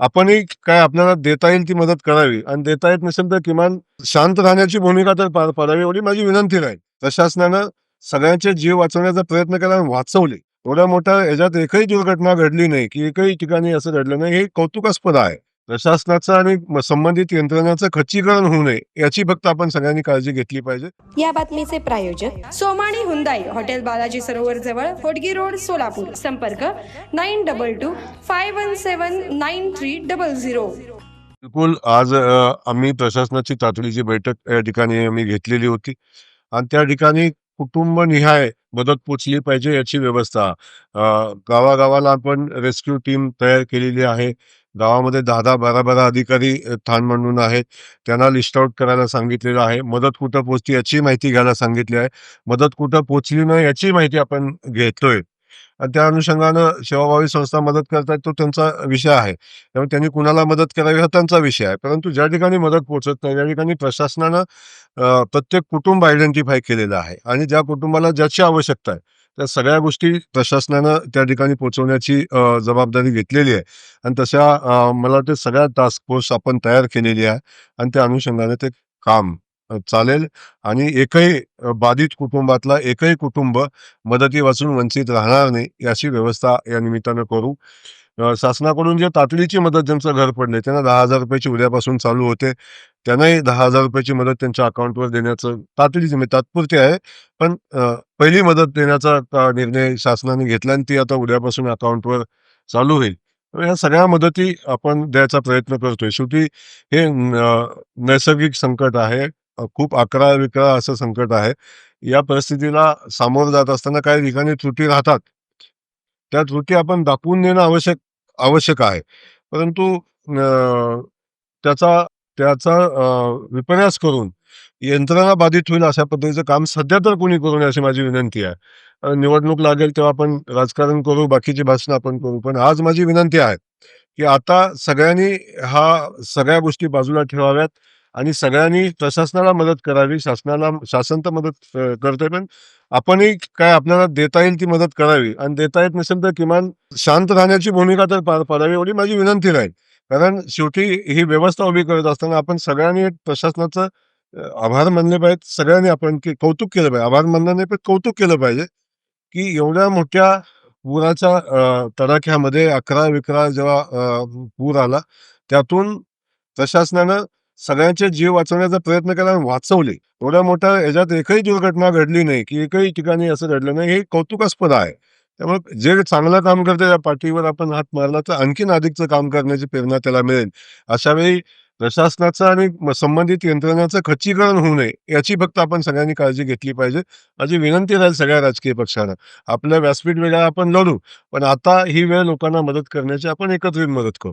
आपणही काय आपल्याला देता येईल ती मदत करावी. आणि देता येत नसेल तर किमान शांत राहण्याची भूमिका तर पार पाडावी एवढी माझी विनंती राहील. प्रशासनानं सगळ्यांचे जीव वाचवण्याचा प्रयत्न केला आणि वाचवले. एवढ्या मोठ्या याच्यात एकही दुर्घटना घडली नाही की एकही ठिकाणी असं घडलं नाही. हे कौतुकास्पद आहे. प्रशासनाचं आणि संबंधित यंत्रणाचं खच्चीकरण होऊ नये याची फक्त आपण सगळ्यांनी काळजी घेतली पाहिजे. या बातमीचे प्रायोजक सोमाणी हुंदाई हॉटेल बालाजी सरोवर जवळ होडगी रोड सोलापूर. संपर्क nine double two five one seven nine three double zero. बिलकुल आज आम्ही प्रशासनाची तातडीची बैठक या ठिकाणी आम्ही घेतलेली होती. आणि त्या ठिकाणी कुटुंबनिहाय मदत पोचली पाहिजे याची व्यवस्था गावागावाला आपण रेस्क्यू टीम तयार केलेली आहे. गावामध्ये दहा दहा बारा बारा अधिकारी ठाण मांडून आहेत. त्यांना लिस्ट आउट करायला सांगितलेलं आहे. मदत कुठं पोहोचली याची माहिती घ्यायला सांगितली आहे. मदत कुठं पोचली नाही याची माहिती आपण घेतोय. आणि त्या अनुषंगानं सेवाभावी संस्था मदत करतात तो त्यांचा विषय आहे. त्यामुळे त्यांनी कुणाला मदत करावी हा त्यांचा विषय आहे. परंतु ज्या ठिकाणी मदत पोहोचत नाही त्या ठिकाणी प्रशासनानं प्रत्येक कुटुंब आयडेंटिफाय केलेलं आहे. आणि ज्या कुटुंबाला ज्याची आवश्यकता आहे त्या सगळ्या गोष्टी प्रशासनानं त्या ठिकाणी पोहोचवण्याची जबाबदारी घेतलेली आहे. आणि तशा मला वाटतं सगळ्या टास्क फोर्स आपण तयार केलेली आहे आणि त्या अनुषंगाने ते काम चालेल. आणि एकही बाधित कुटुंबातला एकही कुटुंब मदतीपासून वंचित राहणार नाही याची व्यवस्था या निमित्तानं करू. शासनाकडून जे तातडीची मदत ज्यांचं घर पडले त्यांना दहा हजार रुपयाची उद्यापासून चालू होते. त्यांनाही दहा हजार रुपयाची मदत त्यांच्या अकाउंटवर देण्याचं तातडीची म्हणजे तात्पुरती आहे. पण पहिली मदत देण्याचा निर्णय शासनाने घेतला आणि ती आता उद्यापासून अकाउंटवर चालू होईल. या ह्या सगळ्या मदती आपण द्यायचा प्रयत्न करतोय. शेवटी हे नैसर्गिक संकट आहे. खूप अकरा विकरा असं संकट आहे. या परिस्थितीला सामोरं जात असताना काही ठिकाणी त्रुटी राहतात. त्या त्रुटी आपण दाखवून देणं आवश्यक आवश्यक आहे. परंतु त्याचा त्याचा विपर्यास करून यंत्रणा बाधित होईल अशा पद्धतीचं काम सध्या तर कोणी करू नये अशी माझी विनंती आहे. निवडणूक लागेल तेव्हा आपण राजकारण करू बाकीची भाषण आपण करू. पण आज माझी विनंती आहे की आता सगळ्यांनी हा सगळ्या गोष्टी बाजूला ठेवाव्यात. आणि सगळ्यांनी प्रशासनाला मदत करावी शासनाला शासन तर मदत अ, पण आपणही काय आपल्याला देता येईल ती मदत करावी. आणि देता येत नसेल तर किमान शांत राहण्याची भूमिका तर पार पाडावी एवढी माझी विनंती राहील. कारण शेवटी ही व्यवस्था उभी करत असताना आपण सगळ्यांनी प्रशासनाचं आभार मानले पाहिजेत. सगळ्यांनी आपण की कौतुक केलं पाहिजे. आभार मानलं नाही पण कौतुक केलं पाहिजे की एवढ्या मोठ्या पुराच्या तडाख्यामध्ये अकरा विकरा जेव्हा पूर आला त्यातून प्रशासनानं सगळ्यांचे जीव वाचवण्याचा प्रयत्न केला आणि वाचवले. एवढ्या मोठ्या याच्यात एकही दुर्घटना घडली नाही की एकही ठिकाणी असं घडलं नाही. हे कौतुकास्पद आहे. त्यामुळे जे चांगलं काम करते त्या पाठीवर आपण हात मारला तर आणखीन अधिकचं काम करण्याची प्रेरणा त्याला मिळेल. अशा वेळी प्रशासनाचं आणि संबंधित यंत्रणाचं खच्चीकरण होऊ नये याची फक्त आपण सगळ्यांनी काळजी घेतली पाहिजे. माझी विनंती राहील सगळ्या राजकीय पक्षांना. आपल्या व्यासपीठ वेळा आपण लढू पण आता ही वेळ लोकांना मदत करण्याची आपण एकत्रित मदत करू.